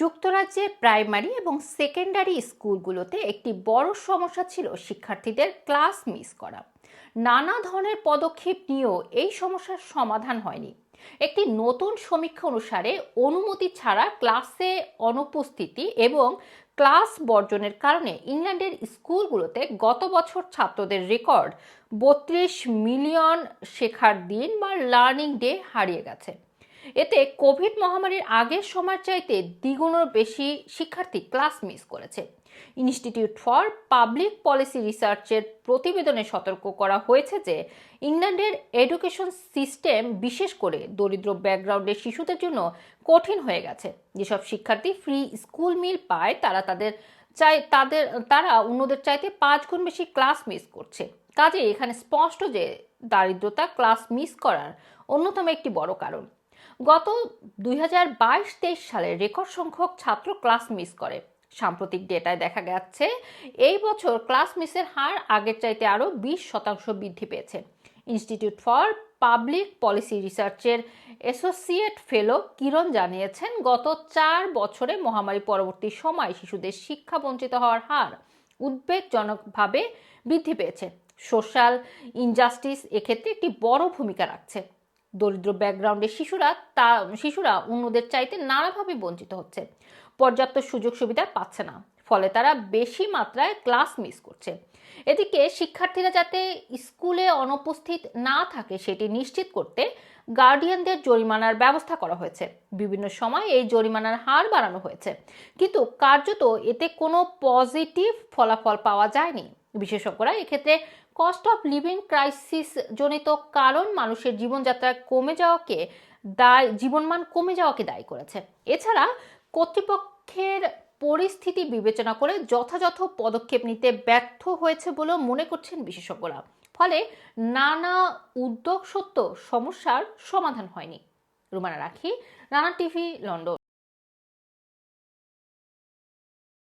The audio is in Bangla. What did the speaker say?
যুক্তরাজ্যের প্রাইমারি এবং সেকেন্ডারি স্কুলগুলোতে একটি বড় সমস্যা ছিল শিক্ষার্থীদের ক্লাস মিস করা। নানা ধরনের পদক্ষেপ নিয়েও এই সমস্যার সমাধান হয়নি। একটি নতুন সমীক্ষা অনুসারে অনুমতি ছাড়া ক্লাসে অনুপস্থিতি এবং ক্লাস বর্জনের কারণে ইংল্যান্ডের স্কুলগুলোতে গত বছর ছাত্রদের রেকর্ড বত্রিশ মিলিয়ন শেখার দিন বা লার্নিং ডে হারিয়ে গেছে। এতে কোভিড মহামারীর আগের সময়ের চাইতে দ্বিগুণের বেশি শিক্ষার্থী ক্লাস মিস করেছে। ইনস্টিটিউট ফর পাবলিক পলিসি রিসার্চের প্রতিবেদনে সতর্ক করা হয়েছে যে, ইংল্যান্ডের এডুকেশন সিস্টেম বিশেষ করে দরিদ্র ব্যাকগ্রাউন্ডের শিশুদের জন্য কঠিন হয়ে গেছে। যেসব শিক্ষার্থী ফ্রি স্কুল মিল পায়, তারা তাদের চাই, তাদের, তারা অন্যদের চাইতে পাঁচ গুণ বেশি ক্লাস মিস করছে। কাজে এখানে স্পষ্ট যে, দারিদ্রতা ক্লাস মিস করার অন্যতম একটি বড় কারণ। গত দুই হাজার বাইশ তেইশ সালে রেকর্ড সংখ্যক ছাত্র ক্লাস মিস করে। সাম্প্রতিক ডেটায় দেখা যাচ্ছে এই বছর ক্লাস মিসের হার আগের চাইতে আরও বিশ শতাংশ বৃদ্ধি পেয়েছে। ইনস্টিটিউট ফর পাবলিক পলিসি রিসার্চের অ্যাসোসিয়েট ফেলো কিরণ জানিয়েছেন, গত চার বছরে মহামারী পরবর্তী সময় শিশুদের শিক্ষা বঞ্চিত হওয়ার হার উদ্বেগজনকভাবে বৃদ্ধি পেয়েছে। সোশ্যাল ইনজাস্টিস এক্ষেত্রে একটি বড় ভূমিকা রাখছে। দরিদ্র ব্যাকগ্রাউন্ডের শিশুরা তা, শিশুরা অন্যদের চাইতে নানাভাবে বঞ্চিত হচ্ছে। পর্যাপ্ত সুযোগ সুবিধা পাচ্ছে না। ফলে তারা বেশি মাত্রায় ক্লাস মিস করছে। এদিকে শিক্ষার্থীরা যাতে স্কুলে অনুপস্থিত না থাকে সেটি নিশ্চিত করতে গার্ডিয়ানদের জরিমানার ব্যবস্থা করা হয়েছে। বিভিন্ন সময় এই জরিমানার হার বাড়ানো হয়েছে। কিন্তু কার্যত এতে কোনো পজিটিভ ফলাফল পাওয়া যায়নি। বিশেষজ্ঞরা এক্ষেত্রে কস্ট অফ লিভিং ক্রাইসিস জনিত কারণ মানুষের জীবনযাত্রা কমে যাওয়াকে দায়, জীবনমান কমে যাওয়াকে দায়ী করেছে। এছাড়া কর্তৃপক্ষের পরিস্থিতি বিবেচনা করে যথাযথ পদক্ষেপ নিতে ব্যর্থ হয়েছে বলেও মনে করছেন বিশেষজ্ঞরা। ফলে নানা উদ্যোগ সত্ত্বেও সমস্যার সমাধান হয়নি। রুমানা রাখি, রানা টিভি, লন্ডন।